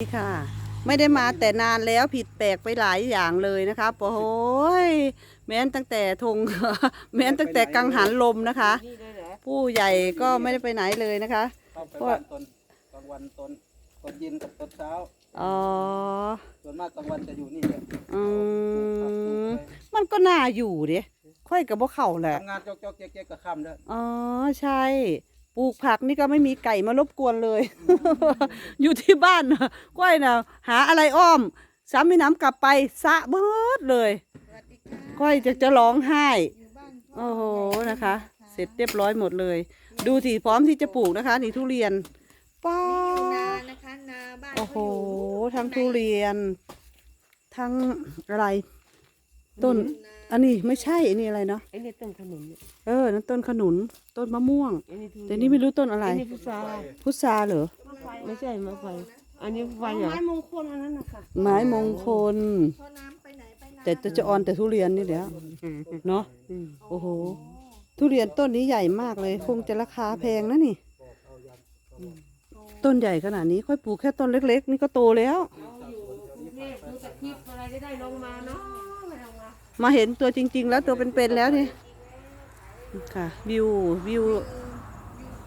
นี่ค่ะ ไม่ได้มาแต่นานแล้วผิดแปลกไปหลายอย่างเลยนะคะโอ้โหยแม้นตั้งแต่ธง แม้นตั้งแต่กังหันลมนะคะ นี่เลยเหรอผู้ใหญ่ก็ไม่ได้ไปไหนเลยนะคะ เข้าไปบ้านตอนกลางวันตอนตอนเย็นกับตอนเช้า อ๋อ ส่วนมากกลางวันจะอยู่นี่แหละอืม มันก็น่าอยู่เด้ค่อยกับพวกเขาแหละทำงานจอกจอกแจ๊กแจ๊กกับค่ำแล้ว อ๋อ ใช่ ปลูกผักนี่ก็ไม่มีไก่มารบกวนเลย อยู่ที่บ้านนะก้อยนะหาอะไรอ้อมสามีน้ำกลับไปสะเบิดเลยก้อยจะจะร้องไห้ โอ้โหนะคะ เสร็จเรียบร้อยหมดเลย ดูสิพร้อมที่จะปลูกนะคะ นี่ทุเรียนป้านาดนะคะนาบ้านโอ้โหเขาอยู่ทั้งทุเรียน ทั้งอะไร ต้น อันนี้ไม่ใช่อันนี้อะไรเนาะไอ้นี่ต้นขนุนเนี่ยเออนั่นต้นขนุนต้นมะม่วงไอ้นี่ทุแต่นี่ไม่รู้ต้นอะไร ไอ้นี่พุทราพุทราเหรอไม่ใช่มะไฟอันนี้ไฟเหรอไม้มงคลพอน้ำไปไหนไปนาแต่จะจะออนแต่ทุเรียนนี่แหละเนาะอืมโอ้โห ทุเรียนต้นนี้ใหญ่มากเลย คงจะราคาแพงนะนี่ ต้นใหญ่ขนาดนี้ค่อยปลูกแค่ต้นเล็ก ๆ นี่ก็โตแล้วเนี่ยดูจากคลิปอะไรจะได้ลงมาเนาะไมาเห็นตัวจริง ๆ แล้วตัวเป็นๆแล้วนี่ค่ะ วิววิว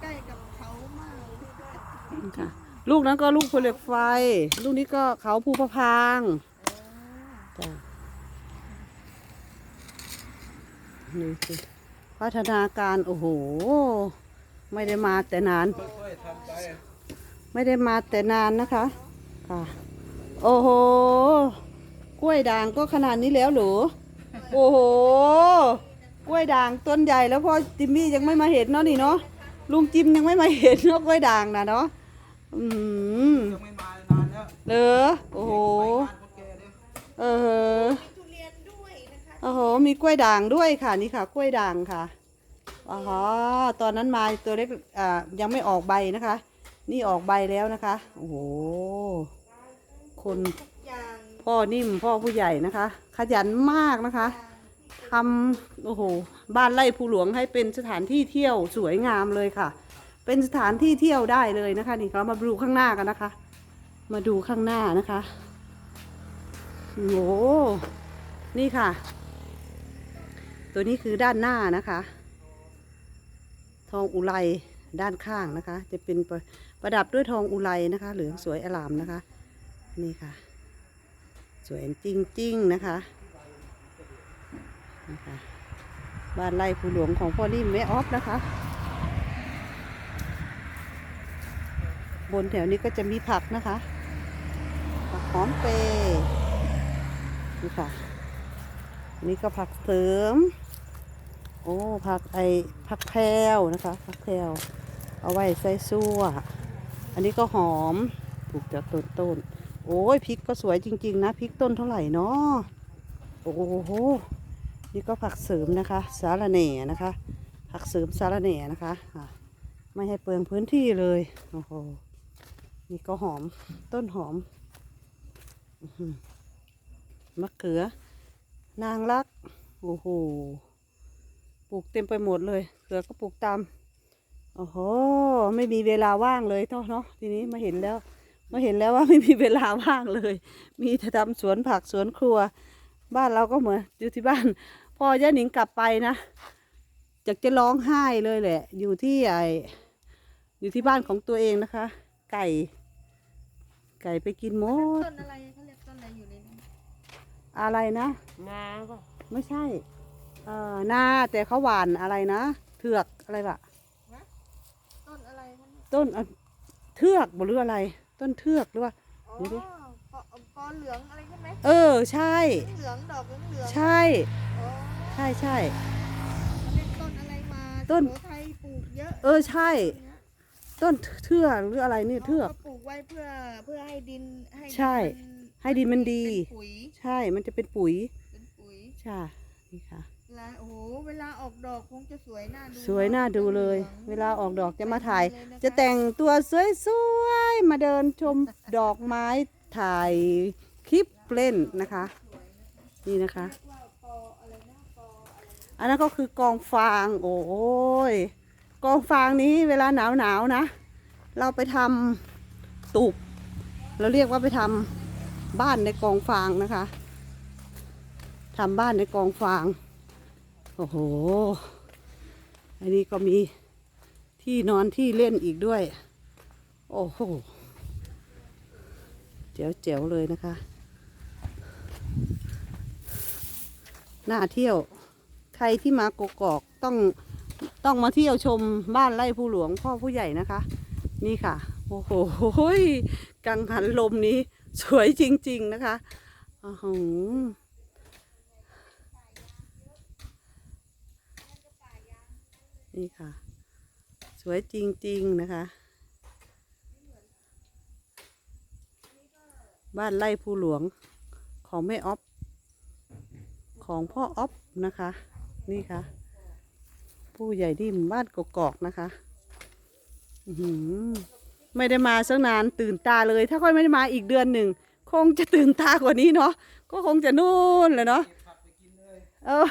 ใกล้กับเขามากค่ะ ลูกนั้นก็ลูกภูเหล็กไฟ ลูกนี้ก็เขาภูพะพางจ้ะนี่สิพัฒนาการโอ้โห ไม่ได้มาแต่นาน ไม่ได้มาแต่นานนะคะ ค่ะ โอ้โห กล้วยด่างก็ขนาดนี้แล้วหรือ โอ้โห กล้วยด่างต้นใหญ่แล้วพ่อจิมมี่ยังไม่มาเห็นเนาะนี่เนาะ ลุงจิมยังไม่มาเห็นเนาะกล้วยด่างนะเนาะ อืมยังไม่มานานแล้วเหรอโอ้โห เออโอ้โห มีกล้วยด่างด้วยค่ะนี่ค่ะ กล้วยด่างค่ะอ๋อตอนนั้นมาตัวเล็กอ่ายังไม่ออกใบนะคะ นี่ออกใบแล้วนะคะ โอ้โห คนพ่อนิ่มพ่อผู้ใหญ่นะคะ ยันมากนะคะทำโอ้โหบ้านไร่ภูหลวงให้เป็นสถานที่เที่ยวสวยงามเลยค่ะ เป็นสถานที่เที่ยวได้เลยนะคะ นี่เรามาดูข้างหน้ากันนะคะ มาดูข้างหน้านะคะโอ้โหนี่ค่ะ ตัวนี้คือด้านหน้านะคะ ทองอุไรด้านข้างนะคะ จะเป็นประประดับด้วยทองอุไรนะคะ เหลืองสวยอลามนะคะ นี่ค่ะ สวยจริง ๆ นะคะนะคะบ้านไร่ภูหลวงของพ่อนิ่มแม่ออฟนะคะ บนแถวนี้ก็จะมีผักนะคะ ผักหอมเปรย์นี่ค่ะนนี้ก็ผักเสริม โอ้ผักไอผักแพรวนะคะ ผักแพรวเอาไว้ใส่ซั่ว อันนี้ก็หอมปลูกจากต้นต้นๆ โอ้ยพริกก็สวยจริง ๆ นะพริกต้นเท่าไหร่เนาะโอ้โหนี่ก็ผักเสริมนะคะ สาระแหน่นะคะ ผักเสริมสาระแหน่นะคะะไม่ให้เปลืองพื้นที่เลยโอ้โหนี่ก็หอมต้นหอมมะเขือ นางรักโอ้โหปลูกเต็มไปหมดเลยเขือก็ปลูกตามโอ้โหไม่มีเวลาว่างเลยเนาะเนาะทีนี้มาเห็นแล้ว มาเห็นแล้วว่าไม่มีเวลาว่างเลย มีแต่ทำสวนผักสวนครัว บ้านเราก็เหมือนอยู่ที่บ้าน พอย่าหนิงกลับไปนะอยากจะร้องไห้เลยแหละ อยู่ที่ไออยู่ที่บ้านของตัวเองนะคะ ไก่ ไก่ไปกินหมดต้นอะไรเขาเรียกต้นอะไรอยู่ในนั้นอะไรนะนาก็ไม่ใช่ เอ่อนาแต่เขาหวานอะไรนะเถือกอะไรบะต้นอะไรคะเนี่ยต้นอะเทือกบ่หรืออะไร ต้นเทือกหรือว่าอ๋อเดี๋ยวดิปอปอเหลืองอะไรใช่ไหมเออใช่ เหลืองดอกเหลืองเหลืองใช่ อ๋อใช่ใช่เขาเรียกต้นอะไรมาต้น สุโขทัยปลูกเยอะเออใช่ต้นเทือกหรืออะไรนี่เทือกขาปลูกไว้เพื่อเพื่อให้ดินให้ใช่ มันให้ดินมันดี เป็นปุ๋ยใช่มันจะเป็นปุ๋ยเป็นปุ๋ย ใช่นี่ค่ะเว ลาโอ้โหเวลาออกดอกคงจะสวยน่าดูสวยน่าดูเลยหองเวลาออกดอกจะมาถ่ายเลยนคจะแต่งตัวสวยๆมาเดินชมดอกไม้ถ่ายคลิปเล่นนะคะ นี่นะคะ อันนั้นก็คือกองฟาง โอ้ยกองฟางนี้เวลาหนาวๆนะ เราไปทำตุบเราเรียกว่าไปทำบ้านในกองฟางนะคะทำบ้านในกองฟาง โอ้โห อันนี้ก็มีที่นอนที่เล่นอีกด้วย โอ้โห เจ๋วเจ๋วๆเลยนะคะ น่าเที่ยว ใครที่มากกอกต้องต้องมาเที่ยวชมบ้านไร่ผู้หลวงพ่อผู้ใหญ่นะคะ นี่ค่ะ โอ้โหกังหันลมนี้ สวยจริง ๆ นะคะโอ้โห นี่ค่ะ สวยจริง ๆ นะคะ บ้านไร่ผู้หลวงของแม่ออฟของพ่อออฟนะคะ นี่ค่ะ ผู้ใหญ่ที่หมู่บ้านกกอกนะคะไม่ได้มาสักนานตื่นตาเลย ถ้าค่อยไม่ได้มาอีกเดือนหนึ่ง คงจะตื่นตากว่านี้เนาะก็คงจะนู่นเลยเนาะเออ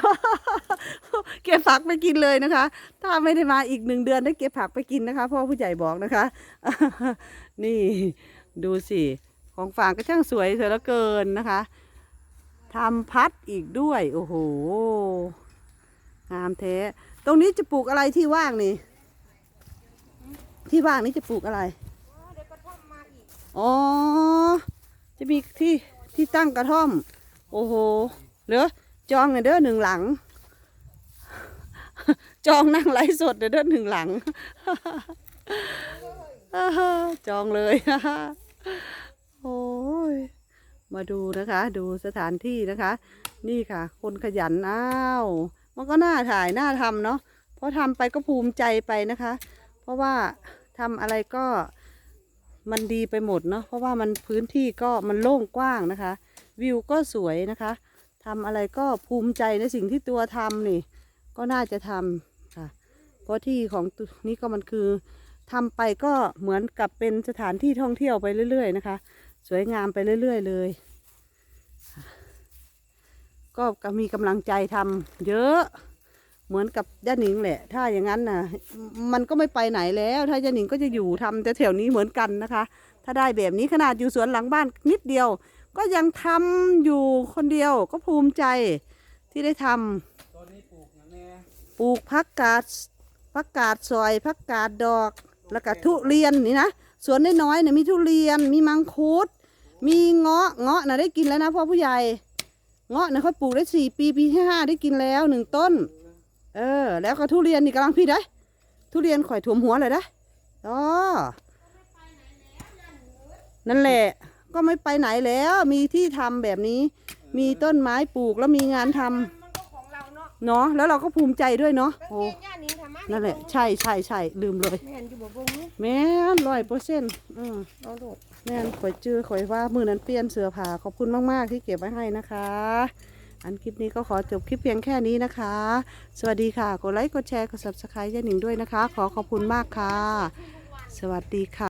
เก็บผักไปกินเลยนะคะ ถ้าไม่ได้มาอีกหนึ่งเดือนได้เก็บผักไปกินนะคะพ่อผู้ใหญ่บอกนะคะ นี่ดูสิของฝากก็ช่างสวยเสียเหลือเกินนะคะทำพัดอีกด้วย โอ้โหงามแท้ตรงนี้จะปลูกอะไรที่ว่างนี่ ที่ว่างนี้จะปลูกอะไรอ๋อ จะมีที่ที่ตั้งกระท่อม โอ้โหเหลือจองเด้อหนึ่งหลัง จองนั่งไลฟ์สดเด้อหนึ่งหลังจองเลยโอ้ยมาดูนะคะ ดูสถานที่นะคะ นี่ค่ะ คนขยันอ้าวมันก็น่าถ่ายน่าทำเนาะเพราะทำไปก็ภูมิใจไปนะคะ เพราะว่าทำอะไรก็มันดีไปหมดเนาะเพราะว่ามันพื้นที่ก็มันโล่งกว้างนะคะ วิวก็สวยนะคะทำอะไรก็ภูมิใจในสิ่งที่ตัวทำนี่ ก็น่าจะทำ เพราะที่ของตัวนี้ก็มันคือทำไปก็เหมือนกับเป็นสถานที่ท่องเที่ยวไปเรื่อย ๆ นะคะ สวยงามไปเรื่อย ๆ เลยค่ะก็ก็มีกำลังใจทำเยอะเหมือนกับย่าหนิงแหละ ถ้าอย่างนั้นน่ะมันก็ไม่ไปไหนแล้ว ถ้าย่าหนิงก็จะอยู่ทำแต่แถวนี้เหมือนกันนะคะ ถ้าได้แบบนี้ขนาดอยู่สวนหลังบ้านนิดเดียว ก็ยังทำอยู่คนเดียวก็ภูมิใจที่ได้ทำตอนนี้ปลูกอย่างแน่ปลูกผักกาด ผักกาดซอยผักกาดดอก แล้วก็ทุเรียนนี่นะสวนน้อยๆเนี่ยมีทุเรียนมีมังคุด มีเงาะเงาะนะได้กินแล้วนะพ่อผู้ใหญ่เงาะนะเขาปลูกได้สี่ปีปีที่ห้าได้กินแล้วหนึ่งต้น เออ แล้วก็ทุเรียนนี่กำลังพี่ได้ทุเรียนข่อยถ่วมหัวเลยได้อ๋อนั่นแหละ ก็ไม่ไปไหนแล้วมีที่ทำแบบนี้ มีต้นไม้ปลูกแล้วมีงานทำเราเนาะแล้วเราก็ภูมิใจด้วยเนาะโอ้ย่านี้ทำไม นั่นแหละ ใช่ใช่ใช่ลืมเลยแม่นอยู่บ่บงนี้แม่นร้อยเปอร์เซ็นต์อืมเอาโดดแม่นข่อยจื้อข่อยว่ามือนั้นเปลี่ยนเสื้อผ้าขอบคุณมากๆที่เก็บไว้ให้นะคะ อันคลิปนี้ก็ขอจบคลิปเพียงแค่นี้นะคะ สวัสดีค่ะ กดไลค์กดแชร์กด subscribe ย่าหนิงด้วยนะคะ ขอขอบคุณมากค่ะ สวัสดีค่ะ